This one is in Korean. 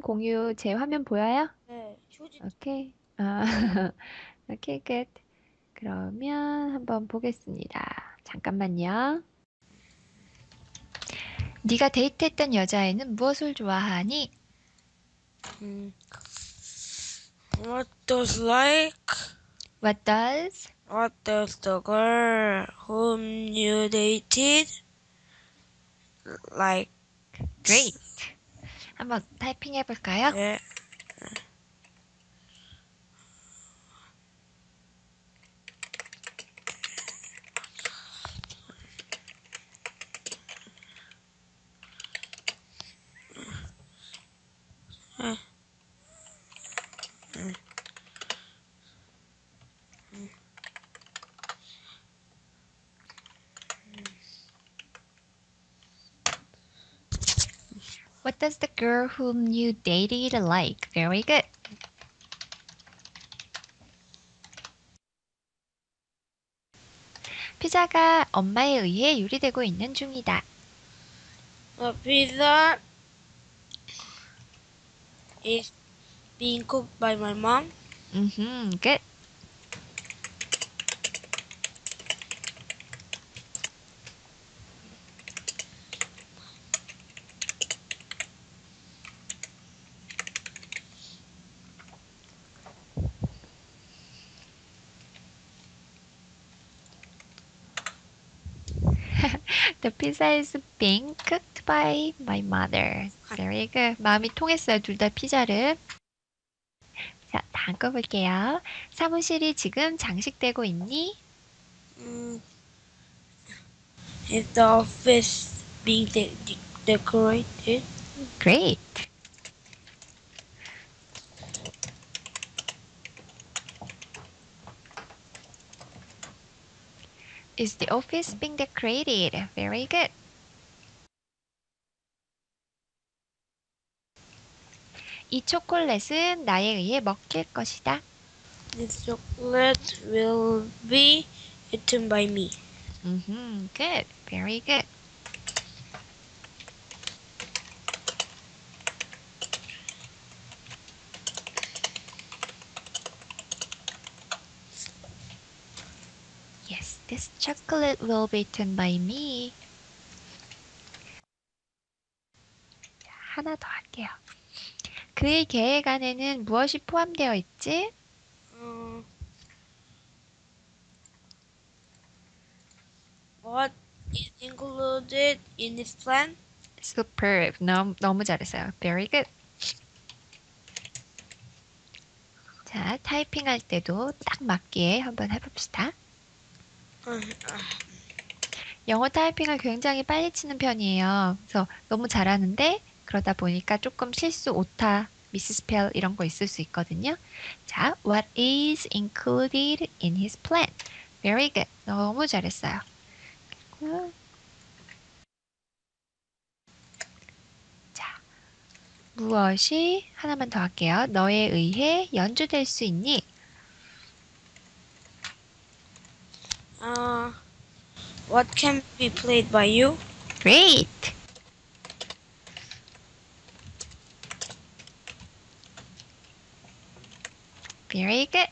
공유 제 화면 보여요? 네, 휴지 오케이. 아, 오케이, good. 그러면 한번 보겠습니다. 잠깐만요. 네가 데이트했던 여자애는 무엇을 좋아하니? 음, What does like? What does? What does the girl whom you dated like? Great. 한번 타이핑 해 볼까요? 네. What does the girl whom you dated like? Very good. 피자가 엄마에 의해 요리되고 있는 중이다. The pizza is being cooked by my mom. 음, good. The pizza is being cooked by my mother. Very good. 마음이 통했어요. 둘 다 피자를. 자, 다음 거 볼게요. 사무실이 지금 장식되고 있니? Mm. Is the office being de- de- decorated? Great. Is the office being decorated? Very good. 이 초콜릿은 나에 의해 먹힐 것이다. This chocolate will be eaten by me. Mm-hmm. Good. Very good. This chocolate will be eaten by me. 자, 하나 더 할게요. 그의 계획 안에는 무엇이 포함되어 있지? Uh, what is included in this plan? Superb. 너무, 너무 잘했어요. Very good. 자, 타이핑할 때도 딱 맞게 한번 해봅시다. 영어 타이핑을 굉장히 빨리 치는 편이에요. 그래서 너무 잘하는데 그러다 보니까 조금 실수, 오타, 미스스펠 이런 거 있을 수 있거든요. 자, what is included in his plan? Very good. 너무 잘했어요. 자, 무엇이 하나만 더 할게요. 너에 의해 연주될 수 있니? Uh, what can be played by you? Great. Very good.